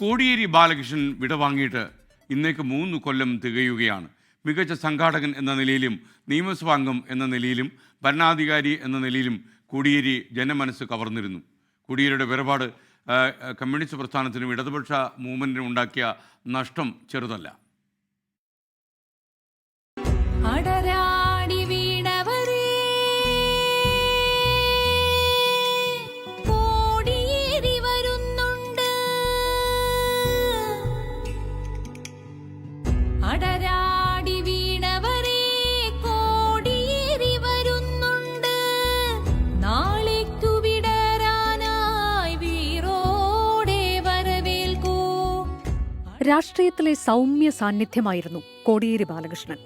കോടിയേരി ബാലകൃഷ്ണൻ വിടവാങ്ങിയിട്ട് ഇന്നേക്ക് മൂന്ന് കൊല്ലം തികയുകയാണ്. മികച്ച സംഘാടകൻ എന്ന നിലയിലും നിയമസഭാംഗം എന്ന നിലയിലും ഭരണാധികാരി എന്ന നിലയിലും കോടിയേരി ജനമനസ്സ് കവർന്നിരുന്നു. കോടിയേരിയുടെ വേർപാട് കമ്മ്യൂണിസ്റ്റ് പ്രസ്ഥാനത്തിനും ഇടതുപക്ഷ മൂവ്മെന്റിനും ഉണ്ടാക്കിയ നഷ്ടം ചെറുതല്ല. അടരാടി വീണവരേ കോടിയേറി വരുന്നുണ്ട്. നാളേക്കു വിടരാനായി വീറോടെ വരവേൽക്കൂ. രാഷ്ട്രീയത്തിലെ സൗമ്യ സാന്നിധ്യമായിരുന്നു കോടിയേരി ബാലകൃഷ്ണൻ.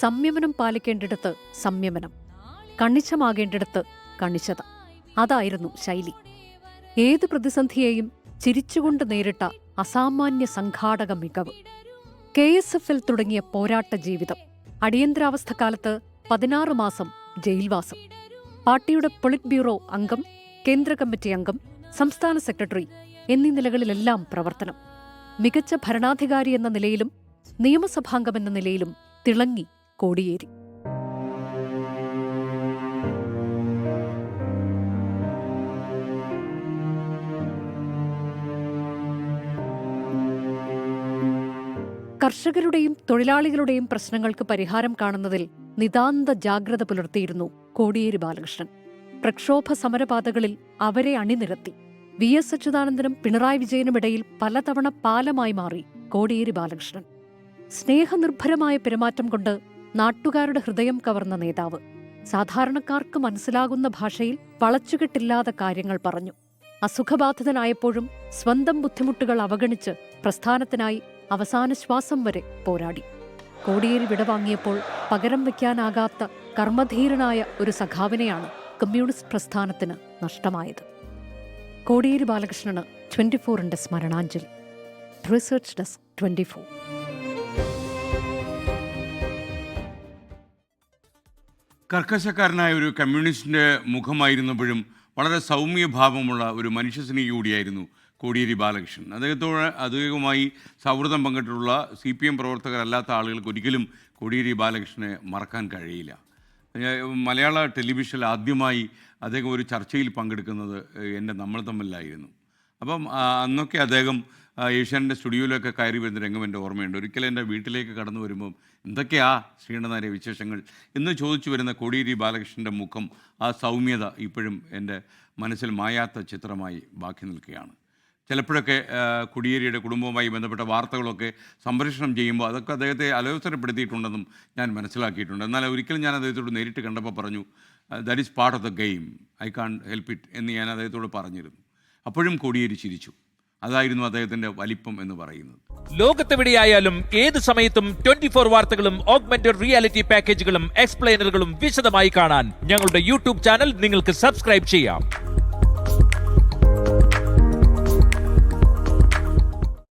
സംയമനം പാലിക്കേണ്ടിടത്ത് സംയമനം കണ്ണിച്ചമാകേണ്ടിടത്ത് കണ്ണിച്ചത അതായിരുന്നു ശൈലി. ഏത് പ്രതിസന്ധിയെയും ചിരിച്ചുകൊണ്ട് നേരിട്ട അസാമാന്യ സംഘാടക മികവ്. കെ എസ് എഫ് എൽ തുടങ്ങിയ പോരാട്ട ജീവിതം. അടിയന്തരാവസ്ഥ കാലത്ത് പതിനാറ് മാസം ജയിൽവാസം. പാർട്ടിയുടെ പൊളിറ്റ് ബ്യൂറോ അംഗം കേന്ദ്ര കമ്മിറ്റി അംഗം സംസ്ഥാന സെക്രട്ടറി എന്നീ നിലകളിലെല്ലാം പ്രവർത്തനം. മികച്ച ഭരണാധികാരി എന്ന നിലയിലും നിയമസഭാംഗം എന്ന നിലയിലും തിളങ്ങി കോടിയേരി. കർഷകരുടെയും തൊഴിലാളികളുടെയും പ്രശ്നങ്ങൾക്ക് പരിഹാരം കാണുന്നതിൽ നിതാന്ത ജാഗ്രത പുലർത്തിയിരുന്നു കോടിയേരി ബാലകൃഷ്ണൻ. പ്രക്ഷോഭ സമരപാതകളിൽ അവരെ അണിനിരത്തി. വി എസ് അച്യുതാനന്ദനും പിണറായി വിജയനുമിടയിൽ പലതവണ പാലമായി മാറി കോടിയേരി ബാലകൃഷ്ണൻ. സ്നേഹനിർഭരമായ പെരുമാറ്റം കൊണ്ട് നാട്ടുകാരുടെ ഹൃദയം കവർന്ന നേതാവ്. സാധാരണക്കാർക്ക് മനസ്സിലാകുന്ന ഭാഷയിൽ വളച്ചുകെട്ടില്ലാതെ കാര്യങ്ങൾ പറഞ്ഞു. അസുഖബാധിതനായപ്പോഴും സ്വന്തം ബുദ്ധിമുട്ടുകൾ അവഗണിച്ച് പ്രസ്ഥാനത്തിനായി അവസാന ശ്വാസം വരെ പോരാടി. കോടിയേരി വിടവാങ്ങിയപ്പോൾ പകരം വയ്ക്കാനാകാത്ത കർമ്മധീരനായ ഒരു സഖാവിനെയാണ് കമ്മ്യൂണിസ്റ്റ് പ്രസ്ഥാനത്തിന് നഷ്ടമായത്. കോടിയേരി ബാലകൃഷ്ണന് ട്വന്റി ഫോറിന്റെ സ്മരണാഞ്ജലി. റിസർച്ച് ഡെസ്ക് ട്വന്റി ഫോർ കർക്കശക്കാരനായ ഒരു കമ്മ്യൂണിസ്റ്റിന്റെ മുഖമായിരുന്നപ്പോഴും വളരെ സൗമ്യഭാവമുള്ള ഒരു മനുഷ്യസ്നേഹി കൂടിയായിരുന്നു കോടിയേരി ബാലകൃഷ്ണൻ. അദ്ദേഹത്തോട് അദ്ദേഹവുമായി സൗഹൃദം പങ്കിട്ടുള്ള സി പി എം പ്രവർത്തകരല്ലാത്ത ആളുകൾക്ക് ഒരിക്കലും കോടിയേരി ബാലകൃഷ്ണനെ മറക്കാൻ കഴിയില്ല. മലയാള ടെലിവിഷനിൽ ആദ്യമായി അദ്ദേഹം ഒരു ചർച്ചയിൽ പങ്കെടുക്കുന്നത് എന്റെ നമ്മൾ തമ്മിലായിരുന്നു. അപ്പം അന്നൊക്കെ അദ്ദേഹം ആ, ഏഷ്യാനെന്റെ സ്റ്റുഡിയോയിലൊക്കെ കയറി വരുന്ന രംഗം എന്റെ ഓർമ്മയുണ്ട്. ഒരിക്കലും എന്റെ വീട്ടിലേക്ക് കടന്നു വരുമ്പം എന്തൊക്കെയാ ശ്രീണനാരെ വിശേഷങ്ങൾ എന്ന് ചോദിച്ചു വരുന്ന കോടിയേരി ബാലകൃഷ്ണന്റെ മുഖം ആ സൗമ്യത ഇപ്പോഴും എന്റെ മനസ്സിൽ മായാത്ത ചിത്രമായി ബാക്കി നിൽക്കുകയാണ്. ചിലപ്പോഴൊക്കെ കുടിയേരിയുടെ കുടുംബവുമായി ബന്ധപ്പെട്ട വാർത്തകളൊക്കെ സംപ്രേഷണം ചെയ്യുമ്പോൾ അതൊക്കെ അദ്ദേഹത്തെ അലോസരപ്പെടുത്തിയിട്ടുണ്ടെന്നും ഞാൻ മനസ്സിലാക്കിയിട്ടുണ്ട്. എന്നാൽ ഒരിക്കലും ഞാൻ അദ്ദേഹത്തോട് നേരിട്ട് കണ്ടപ്പോൾ പറഞ്ഞു that is part of the game I can't help it എന്ന് ഞാൻ അദ്ദേഹത്തോട് പറഞ്ഞിരുന്നു. അപ്പോഴും കോടിയേരി ചിരിച്ചു. അതായിരുന്നു അദ്ദേഹത്തിന്റെ വലിപ്പം എന്ന് പറയുന്നത്. ലോകത്തെവിടെയായാലും ഏത് സമയത്തും ട്വന്റി ഫോർ വാർത്തകളും ഓഗ്മെന്റഡ് റിയാലിറ്റി പാക്കേജുകളും എക്സ്പ്ലെയിനറുകളും വിശദമായി കാണാൻ ഞങ്ങളുടെ യൂട്യൂബ് ചാനൽ നിങ്ങൾക്ക് സബ്സ്ക്രൈബ് ചെയ്യാം.